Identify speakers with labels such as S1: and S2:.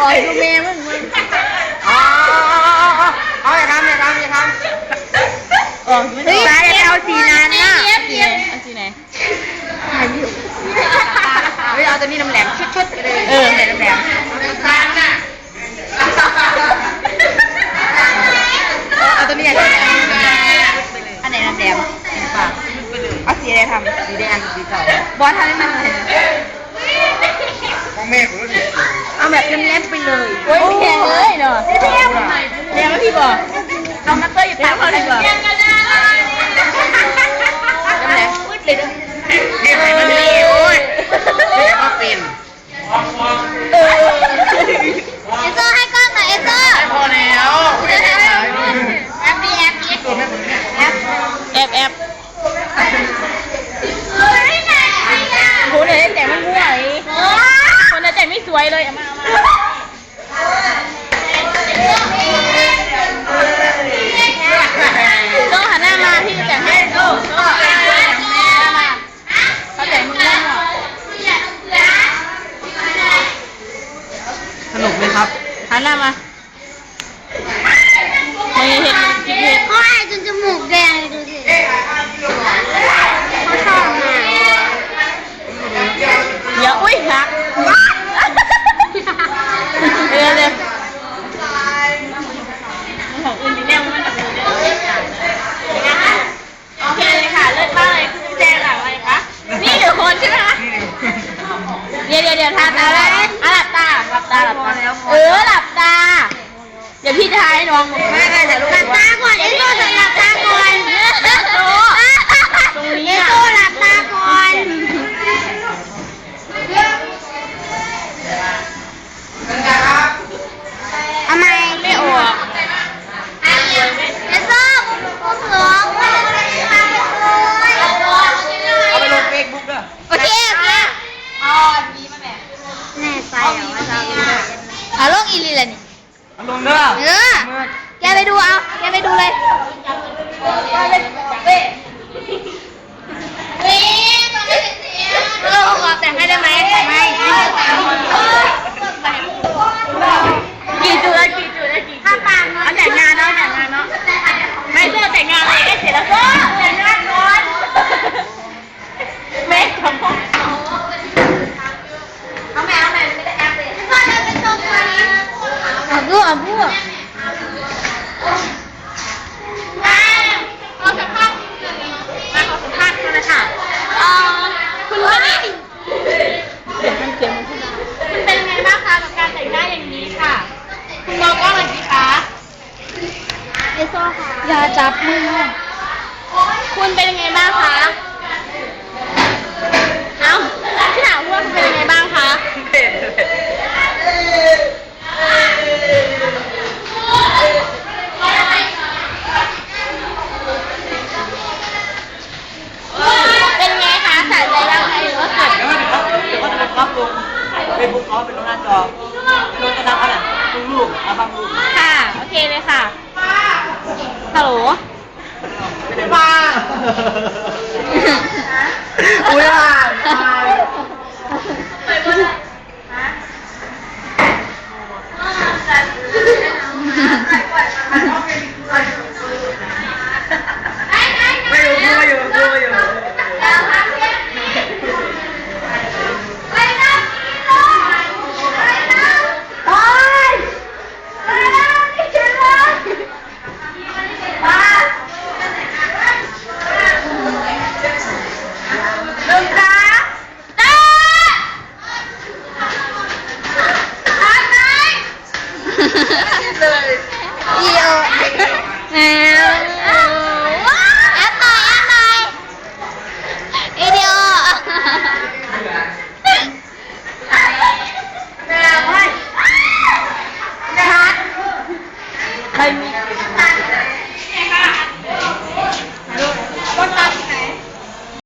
S1: อ่อ
S2: ยลูกแม
S3: ย์มึงมึ
S1: ง
S2: อ๋อเอาอย่าทำอย่าทำอย่าทำ
S1: อ๋อไม่ได้
S3: ตาจเอาสีนั้นน่ะ
S1: สีไหนเอาสีไหน
S3: เฮ้ยเอาตัวนี้น้ำแหลมชุดๆไปเลย
S1: เออ
S3: น้ำแหลมน้ำแหลตาน่ะเอาตัวนี้อะไรอันไหนน้ำแดงปากเอาสีอะไรทำสีแดงสีเก่าบอสทำให้มันเห็
S2: น แบ
S3: บเล็บๆไปเลย
S1: โอ้ยแพงเลยเนาะแพงแพงแล้วพี่บอก
S3: เอามาเตอร์อยู่ตามเขาดีกว่าน้ำแหลมพูดเลยด้วย
S2: นี่ไหนมันนี่โอ้ยนี่ก็เป็น
S1: เออ
S3: เอโซ่ให้กล้องหน่อยเอโซ่
S2: พอแล้วไม่ได้ขายนี่
S3: แอปปี้แอปปี้
S2: ตัวแม่ผมเนี่ย
S3: แอป
S1: แอบแอบโหเนี่ยแต่มันมั่วไอ้คนนั้นแต่ไม่สวยเลยเอามาเอามาโซ่หันหน้ามาพี่จะแต่งให้โซ่โซ่หันหน้ามาเขาแต่งมึงเล่นเหรอ
S2: สนุกไหมครับ
S1: หันหน้ามาไม่เห็นกินเห็ด
S3: เขาไอจนจมูกแดงเลยดูสิเขาชอบมาก
S1: เดี๋ยวอุ้ยหักเร็วเร็วของอื่นดีแน่มันจะเป็นโอเคเลยค่ะ เลิศมากเลยคุณแจงหลังอะไรคะ นี่เดี๋ยวคนใช่ไหมคะ เดี๋ยวเดี๋ยวเดี๋ยวทาตาแล้วอะหลับตา หลับตา หลับตา เออ หลับตา เดี๋ยวพี่จะให้น้อง
S3: ไม่ไม่แต่ลูกหลับตาก่อนเอโซ่หลับตาก่อน
S1: โตตรงนี้
S3: เอ
S1: อะ
S3: โซ่หลับตาก่อนทำไม
S1: ไม่ออก
S3: เอโซ่ผมเหลืองไม่ได้ทำเลย
S2: เอาไปลงเฟซบุ๊กด้วย
S3: โอเคโอเคเอาอันนี้มาแม่แน่ใจเหรอว่าจะเอาลูกอีลีเลยนี่
S2: เอา ลงเด้อ
S3: เออ แกไปดูเอา แกไปดูเลยเราขอแต่งให้ได้ไหมไม่
S1: กี่จุดแล้วกี่จุดแล้วกี่จุดเอาแต่งงานเนาะแต่งงานเนาะไม่โซ่แต่งงานเลยได้เสร็จแล้วโซ่แต่งงานก่อนเมคทำพ่อ
S3: เอาแม่เอาแม่ไม่ได้แอปเลยพ่อจะเป็นตัวตัวนี้ เอาพูดเอาพูดเอาสัมภาษณ์
S1: มาขอสัมภาษณ์กันเลยค่ะ
S3: เอ่อคุณว่า
S1: เสียงมันเสียงมันขึ้นมาคุณเป็นไงบ้างคะกับการแต่งหน้าอย่างนี้ค่ะ คุณมองกล้องหน่อยสิคะ
S3: เอโซ่ค่ะอย่าจับมือ
S2: ลงเฟซบุ๊กเขาเป็นลงหน้าจอเป็นลงกระดาษอะไรลงรูปเอาบางรูป
S1: ค่ะ โอเคเลยค่ะฮัลโหล
S2: ป้าอุ้ยอะ
S3: Bye.